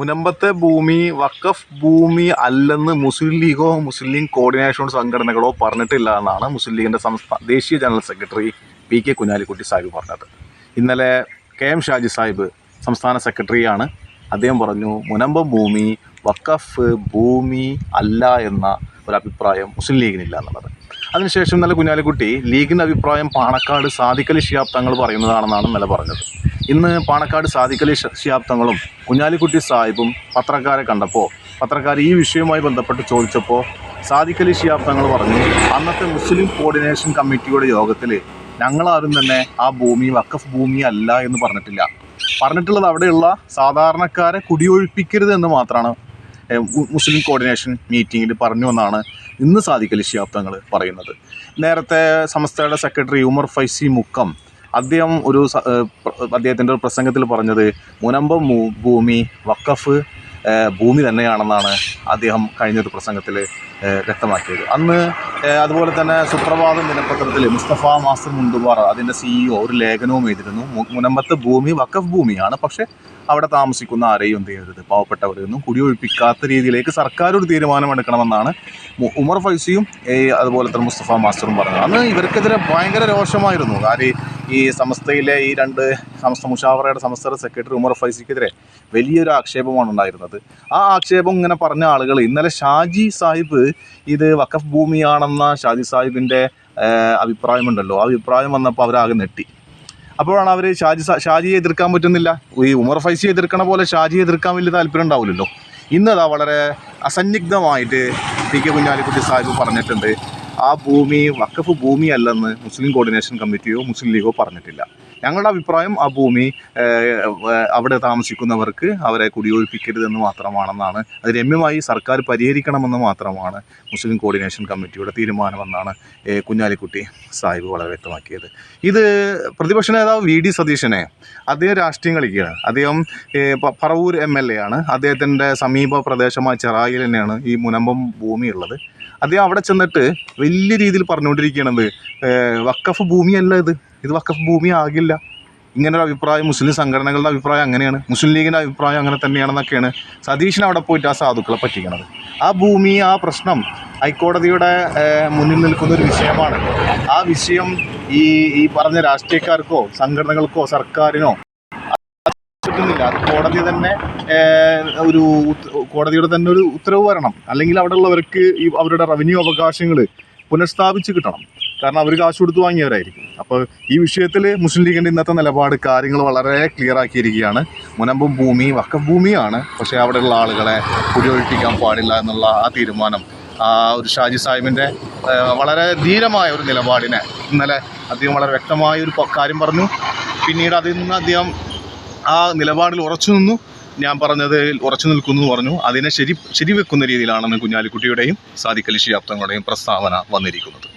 മുനമ്പത്തെ ഭൂമി വഖഫ് ഭൂമി അല്ലെന്ന് മുസ്ലിം ലീഗോ മുസ്ലിം കോർഡിനേഷൻ സംഘടനകളോ പറഞ്ഞിട്ടില്ല എന്നാണ് മുസ്ലിം ലീഗിന്റെ സംസ്ഥാന ദേശീയ general secretary P K Kunhalikutty Sahib പറഞ്ഞത്. ഇന്നലെ കെ എം ഷാജി സാഹിബ് സംസ്ഥാന സെക്രട്ടറിയാണ്. അദ്ദേഹം പറഞ്ഞു മുനമ്പ ഭൂമി വഖഫ് ഭൂമി അല്ല എന്ന ഒരു അഭിപ്രായം മുസ്ലിം ലീഗിനില്ല എന്നുള്ളത്. അതിനുശേഷം ഇന്നലെ കുഞ്ഞാലിക്കുട്ടി ലീഗിന്റെ അഭിപ്രായം പാണക്കാട് സാദിഖലി ശിഹാബ് തങ്ങൾ പറയുന്നതാണെന്നാണ് ഇന്നലെ പറഞ്ഞത്. ഇന്ന് പാണക്കാട് സാദിഖലി ശിഹാബ് തങ്ങളും കുഞ്ഞാലിക്കുട്ടി സാഹിബും പത്രക്കാരെ കണ്ടപ്പോൾ പത്രക്കാർ ഈ വിഷയവുമായി ബന്ധപ്പെട്ട് ചോദിച്ചപ്പോൾ സാദിഖലി ശിഹാബ് തങ്ങൾ പറഞ്ഞു അന്നത്തെ മുസ്ലിം കോർഡിനേഷൻ കമ്മിറ്റിയുടെ യോഗത്തിൽ ഞങ്ങളാരും തന്നെ ആ ഭൂമി വക്കഫ് ഭൂമി അല്ല എന്ന് പറഞ്ഞിട്ടില്ല. പറഞ്ഞിട്ടുള്ളത് അവിടെയുള്ള സാധാരണക്കാരെ കുടിയൊഴിപ്പിക്കരുത് എന്ന് മാത്രമാണ് മുസ്ലിം കോർഡിനേഷൻ മീറ്റിങ്ങിൽ പറഞ്ഞു എന്നാണ് ഇന്ന് സാദിഖലി ശിഹാബ് തങ്ങൾ പറയുന്നത്. നേരത്തെ സംസ്ഥയുടെ സെക്രട്ടറി ഉമർ ഫൈസി മുക്കം അദ്ദേഹം ഒരു അദ്ദേഹത്തിന്റെ ഒരു പ്രസംഗത്തിൽ പറഞ്ഞത് മുനമ്പം ഭൂമി വക്കഫ് ഭൂമി തന്നെയാണെന്നാണ് അദ്ദേഹം കഴിഞ്ഞൊരു പ്രസംഗത്തിൽ വ്യക്തമാക്കിയത്. അന്ന് അതുപോലെ തന്നെ സുപ്രഭാതം ദിനപത്രത്തിൽ മുസ്തഫ മാസ്റ്റർ മുണ്ടുപാറ അതിന്റെ സിഇഒ ഒരു ലേഖനവും എഴുതിയിരുന്നു. മുനമ്പത്ത് ഭൂമി വക്കഫ് ഭൂമിയാണ്. പക്ഷേ അവിടെ താമസിക്കുന്ന ആരെയും എന്ത് ചെയ്യരുത്? പാവപ്പെട്ടവരെയൊന്നും കുടിയൊഴിപ്പിക്കാത്ത രീതിയിലേക്ക് സർക്കാർ ഒരു തീരുമാനമെടുക്കണമെന്നാണ് എടുക്കണമെന്നാണ് ഉമർ ഫൈസിയും അതുപോലെ തന്നെ മുസ്തഫ മാസ്റ്ററും പറഞ്ഞത്. അന്ന് ഇവർക്കെതിരെ ഭയങ്കര രോഷമായിരുന്നു. കാര്യം ഈ സമസ്തയിലെ ഈ രണ്ട് സമസ്ത മുഷാവറയുടെ സമസ്ത സെക്രട്ടറി ഉമർ ഫൈസിക്കെതിരെ വലിയൊരു ആക്ഷേപമാണ് ഉണ്ടായിരുന്നത്. ആ ആക്ഷേപം ഇങ്ങനെ പറഞ്ഞ ആളുകൾ ഇന്നലെ ഷാജി സാഹിബ് ഇത് വഖഫ് ഭൂമിയാണെന്ന ഷാജി സാഹിബിന്റെ അഭിപ്രായമുണ്ടല്ലോ. ആ അഭിപ്രായം വന്നപ്പോൾ അവരാകെ നെട്ടി അപ്പോഴാണ് അവർ ഷാജി ഷാജിയെ എതിർക്കാൻ പറ്റുന്നില്ല. ഈ ഉമർ ഫൈസിയെ എതിർക്കണ പോലെ ഷാജിയെ എതിർക്കാൻ വലിയ താല്പര്യം ഉണ്ടാവില്ലല്ലോ. ഇന്നതാ വളരെ അസന്നിഗ്ധമായിട്ട് പി കെ കുഞ്ഞാലിക്കുട്ടി സാഹിബ് പറഞ്ഞിട്ടുണ്ട്. ആ ഭൂമി വഖഫ് ഭൂമിയല്ലെന്ന് മുസ്ലിം കോർഡിനേഷൻ കമ്മിറ്റിയോ മുസ്ലിം ലീഗോ പറഞ്ഞിട്ടില്ല. ഞങ്ങളുടെ അഭിപ്രായം ആ ഭൂമി അവിടെ താമസിക്കുന്നവർക്ക് അവരെ കുടിയൊഴിപ്പിക്കരുതെന്ന് മാത്രമാണെന്നാണ്. അത് രമ്യമായി സർക്കാർ പരിഹരിക്കണമെന്ന് മാത്രമാണ് മുസ്ലിം കോർഡിനേഷൻ കമ്മിറ്റിയുടെ തീരുമാനമെന്നാണ് കുഞ്ഞാലിക്കുട്ടി സാഹിബ് വളരെ വ്യക്തമാക്കിയത്. ഇത് പ്രതിപക്ഷ നേതാവ് വി ഡി സതീശനെ അദ്ദേഹം രാഷ്ട്രീയം കളിക്കുകയാണ് അദ്ദേഹം പറവൂർ എം എൽ എ ആണ്. അദ്ദേഹത്തിന്റെ സമീപ പ്രദേശമായ ചെറായിൽ തന്നെയാണ് ഈ മുനമ്പം ഭൂമിയുള്ളത്. അദ്ദേഹം അവിടെ ചെന്നിട്ട് വലിയ രീതിയിൽ പറഞ്ഞുകൊണ്ടിരിക്കുകയാണത്. വക്കഫ് ഭൂമിയല്ല ഇത്. ഇത് വക്കഫ് ഭൂമി ആകില്ല. ഇങ്ങനൊരു അഭിപ്രായം മുസ്ലിം സംഘടനകളുടെ അഭിപ്രായം അങ്ങനെയാണ്. മുസ്ലിം ലീഗിന്റെ അഭിപ്രായം അങ്ങനെ തന്നെയാണെന്നൊക്കെയാണ് സതീശൻ അവിടെ പോയിട്ട് ആ സാധുക്കളെ പറ്റിക്കണത്. ആ ഭൂമി ആ പ്രശ്നം ഹൈക്കോടതിയുടെ മുന്നിൽ നിൽക്കുന്ന ഒരു വിഷയമാണ്. ആ വിഷയം ഈ ഈ പറഞ്ഞ രാഷ്ട്രീയക്കാർക്കോ സംഘടനകൾക്കോ സർക്കാരിനോ പറ്റുന്നില്ല അത് കോടതി തന്നെ ഒരു കോടതിയുടെ തന്നെ ഒരു ഉത്തരവ് വരണം. അല്ലെങ്കിൽ അവിടെ ഉള്ളവർക്ക് ഈ അവരുടെ റവന്യൂ അവകാശങ്ങൾ പുനഃസ്ഥാപിച്ച് കിട്ടണം. കാരണം അവർ കാശ് കൊടുത്ത് വാങ്ങിയവരായിരിക്കും. അപ്പോൾ ഈ വിഷയത്തിൽ മുസ്ലിം ലീഗിന്റെ ഇന്നത്തെ നിലപാട് കാര്യങ്ങൾ വളരെ ക്ലിയർ ആക്കിയിരിക്കുകയാണ്. മുനമ്പും ഭൂമി വക്കം ഭൂമിയാണ്. പക്ഷേ അവിടെയുള്ള ആളുകളെ കുടിയൊഴിപ്പിക്കാൻ പാടില്ല എന്നുള്ള ആ തീരുമാനം ആ ഒരു ഷാജി സാഹിബിന്റെ വളരെ ധീരമായ ഒരു നിലപാടിനെ ഇന്നലെ അദ്ദേഹം വളരെ വ്യക്തമായ ഒരു കാര്യം പറഞ്ഞു. പിന്നീട് അതിൽ നിന്ന് അദ്ദേഹം ആ നിലപാടിൽ ഉറച്ചു നിന്നു. ഞാൻ പറഞ്ഞത് ഉറച്ചു നിൽക്കുന്നു എന്ന് പറഞ്ഞു. അതിനെ ശരി ശരിവെക്കുന്ന രീതിയിലാണെന്ന് കുഞ്ഞാലിക്കുട്ടിയുടെയും സാദിഖലി ശിയാബ്ദങ്ങളുടെയും പ്രസ്താവന വന്നിരിക്കുന്നത്.